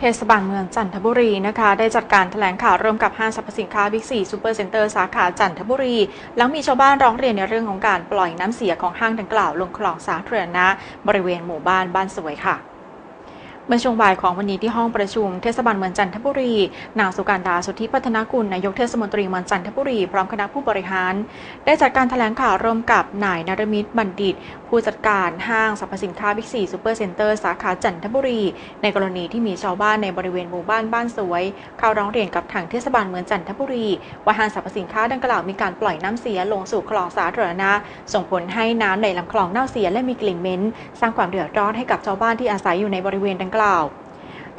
เทศบาลเมืองจันทบุรีนะคะ ได้จัดการแถลงข่าวร่วมกับห้างสรรพสินค้าบิ๊กซีซูเปอร์เซ็นเตอร์สาขาจันทบุรี หลังมีชาวบ้านร้องเรียนในเรื่องของการปล่อยน้ำเสียของห้างดังกล่าวลงคลองสาธารณะบริเวณหมู่บ้านบ้านสวยค่ะเมื่อช่วงบ่ายของวันนี้ที่ห้องประชุมเทศบาลเมืองจันทบุรี นางสุการดาสุทธิพัฒนากุลนายกเทศมนตรีเมืองจันทบุรี พร้อมคณะผู้บริหาร ได้จัดการแถลงข่าวร่วมกับนายนรมิตรบัณฑิตผู้จัดการห้างสรรพสินค้าบิ๊กซีซูเปอร์เซ็นเตอร์สาขาจันทบุรี ในกรณีที่มีชาวบ้านในบริเวณหมู่บ้านบ้านสวย เข้าร้องเรียนกับทางเทศบาลเมืองจันทบุรีว่าห้างสรรพสินค้าดังกล่าวมีการปล่อยน้ำเสียลงสู่คลองสาธารณะ ส่งผลให้น้ำในลำคลองเน่าเสียและมีกลิ่นเหม็นสร้างความเดือดร้อนให้กับชาวบ้านที่อาศัยอยู่ในบริเวณดังกล่าว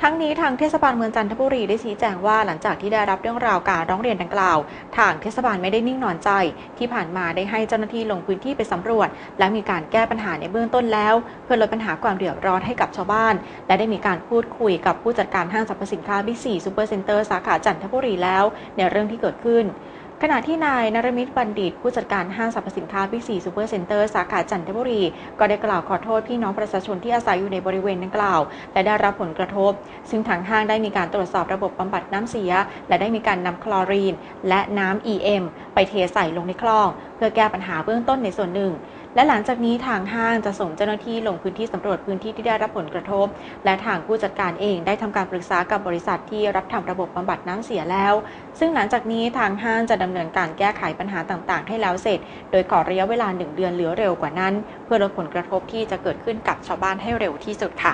ทั้งนี้ทางเทศบาลเมืองจันทบุรีได้ชี้แจงว่าหลังจากที่ได้รับเรื่องราวการร้องเรียนดังกล่าว ทางเทศบาลไม่ได้นิ่งนอนใจ ที่ผ่านมาได้ให้เจ้าหน้าที่ลงพื้นที่ไปสำรวจ และมีการแก้ปัญหาในเบื้องต้นแล้ว เพื่อลดปัญหาความเดือดร้อนให้กับชาวบ้าน และได้มีการพูดคุยกับผู้จัดการห้างสรรพสินค้าบิ๊กซีซูเปอร์เซ็นเตอร์สาขาจันทบุรีแล้ว ในเรื่องที่เกิดขึ้น ขณะที่นายนรมิตรบัณฑิต ผู้จัดการห้างสรรพสินค้าบิ๊กซีซูเปอร์เซ็นเตอร์สาขาจันทบุรี ก็ได้กล่าวขอโทษพี่น้องประชาชนที่อาศัยอยู่ในบริเวณดังกล่าว และได้รับผลกระทบ ซึ่งทางห้างได้มีการตรวจสอบระบบบำบัดน้ำเสีย และได้มีการนำคลอรีน และน้ำ EM ไปเทใส่ลงในคลอง เพื่อแก้ปัญหาเบื้องต้นในส่วนหนึ่งและหลังจากนี้ทางห้างจะส่งเจ้าหน้าที่ลงพื้นที่สำรวจพื้นที่ที่ได้รับผลกระทบ และทางผู้จัดการเองได้ทำการปรึกษากับบริษัทที่รับทำระบบบำบัดน้ำเสียแล้ว ซึ่งหลังจากนี้ทางห้างจะดำเนินการแก้ไขปัญหาต่างๆ ให้แล้วเสร็จ โดยขอระยะเวลาหนึ่งเดือนเหลือเร็วกว่านั้น เพื่อลดผลกระทบที่จะเกิดขึ้นกับชาวบ้านให้เร็วที่สุดค่ะ